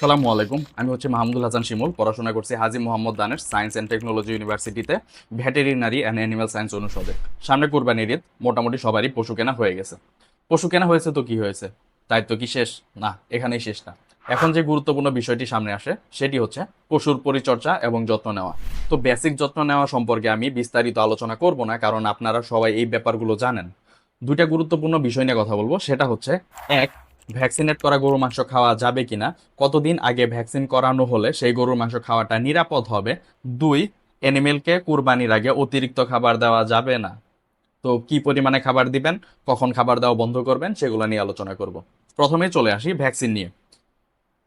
সালামু আলাইকুম। আমি হচ্ছে মাহমুদুল হাসান শিমুল, পড়াশোনা করছি হাজি মোহাম্মদ দানের সায়েন্স অ্যান্ড টেকনোলজি ইউনিভার্সিটিতে ভেটেরিনারি অ্যান্ড অ্যানিমাল সায়েন্স অনুষদে। সামনে কোরবানির ঈদ, মোটামুটি সবারই পশু কেনা হয়ে গেছে। পশু কেনা হয়েছে তো কি হয়েছে? তাই তো কি শেষ? না, এখানেই শেষ না। এখন যে গুরুত্বপূর্ণ বিষয়টি সামনে আসে, সেটি হচ্ছে পশুর পরিচর্যা এবং যত্ন নেওয়া। তো বেসিক যত্ন নেওয়া সম্পর্কে আমি বিস্তারিত আলোচনা করব না, কারণ আপনারা সবাই এই ব্যাপারগুলো জানেন। দুইটা গুরুত্বপূর্ণ বিষয় নিয়ে কথা বলব। সেটা হচ্ছে, এক ভ্যাকসিনেট করা গরুর মাংস খাওয়া যাবে কিনা, কতদিন আগে ভ্যাকসিন করানো হলে সেই গরুর মাংস খাওয়াটা নিরাপদ হবে? দুই অ্যানিমেলকে কুরবানির আগে অতিরিক্ত খাবার দেওয়া যাবে না। তো কি পরিমাণে খাবার দিবেন, কখন খাবার দেওয়া বন্ধ করবেন, সেগুলো নিয়ে আলোচনা করব। প্রথমে চলে আসি ভ্যাকসিন নিয়ে।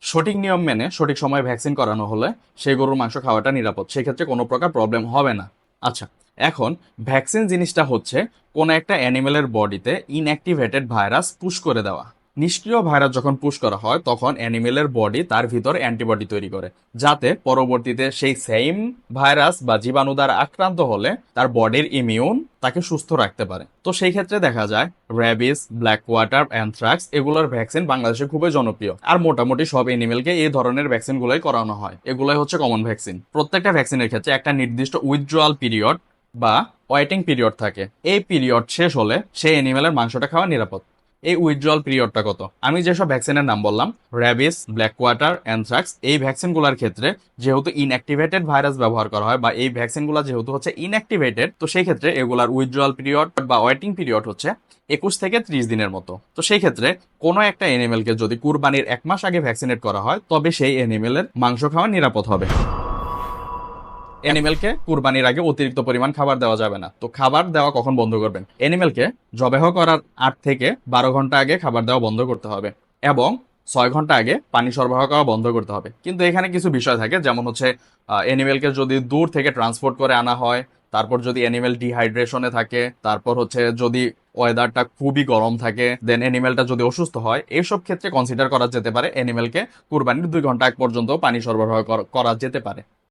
সঠিক নিয়ম মেনে সঠিক সময়ে ভ্যাকসিন করানো হলে সেই গরুর মাংস খাওয়াটা নিরাপদ, সেক্ষেত্রে কোনো প্রকার প্রবলেম হবে না। আচ্ছা এখন ভ্যাকসিন জিনিসটা হচ্ছে, কোনো একটা অ্যানিমেলের বডিতে ইনঅ্যাক্টিভেটেড ভাইরাস পুশ করে দেওয়া। নিষ্ক্রিয় ভাইরাস যখন পুশ করা হয়, তখন অ্যানিমেলের বডি তার ভিতর অ্যান্টিবডি তৈরি করে, যাতে পরবর্তীতে সেই সেম ভাইরাস বা জীবাণু দ্বারা আক্রান্ত হলে তার বডির ইমিউন তাকে সুস্থ রাখতে পারে। তো সেই ক্ষেত্রে দেখা যায় র্যাবিস ব্ল্যাক ওয়াটার অ্যানথ্রাক্স এগুলোর ভ্যাকসিন বাংলাদেশে খুবই জনপ্রিয়। আর মোটামুটি সব এনিমেলকে এই ধরনের ভ্যাকসিনগুলোই করানো হয়। এগুলোই হচ্ছে কমন ভ্যাকসিন প্রত্যেকটা ভ্যাকসিনের ক্ষেত্রে একটা নির্দিষ্ট উইথড্রয়াল পিরিয়ড বা ওয়েটিং পিরিয়ড থাকে। এই পিরিয়ড শেষ হলে সেই অ্যানিমেলের মাংসটা খাওয়া নিরাপদ। এই উইথড্রয়াল পিরিয়ডটা কত? আমি যেসব ভ্যাকসিনের নাম বললাম র্যাবিস ব্ল্যাক কোয়াটার অ্যানথ্রাক্স এই ভ্যাকসিনগুলোর ক্ষেত্রে যেহেতু ইনঅ্যাক্টিভেটেড ভাইরাস ব্যবহার করা হয় বা এই ভ্যাকসিনগুলো যেহেতু হচ্ছে ইনঅ্যাক্টিভেটেড তো সেই ক্ষেত্রে এগুলার উইথড্রয়াল পিরিয়ড বা ওয়েটিং পিরিয়ড হচ্ছে একুশ থেকে ত্রিশ দিনের মতো। তো সেই ক্ষেত্রে কোনো একটা এনিমেলকে যদি কুরবানির এক মাস আগে ভ্যাকসিনেট করা হয়, তবে সেই এনিমেলের মাংস খাওয়া নিরাপদ হবে। অ্যানিমেলকে কুরবানির আগে অতিরিক্ত পরিমাণ খাবার দেওয়া যাবে না। তো খাবার দেওয়া কখন বন্ধ করবেন? অ্যানিমেলকে জবেহ করার আট থেকে বারো ঘণ্টা আগে খাবার দেওয়া বন্ধ করতে হবে এবং ছয় ঘণ্টা আগে পানি সরবরাহ করা বন্ধ করতে হবে। কিন্তু এখানে কিছু বিষয় থাকে, যেমন হচ্ছে অ্যানিমেলকে যদি দূর থেকে ট্রান্সপোর্ট করে আনা হয়, তারপর যদি অ্যানিমেল ডিহাইড্রেশনে থাকে, তারপর হচ্ছে যদি ওয়েদারটা খুবই গরম থাকে দেন অ্যানিমেলটা যদি অসুস্থ হয় এইসব ক্ষেত্রে কনসিডার করা যেতে পারে অ্যানিমেলকে কুরবানির দুই ঘণ্টা আগ পর্যন্ত পানি সরবরাহ করা যেতে পারে।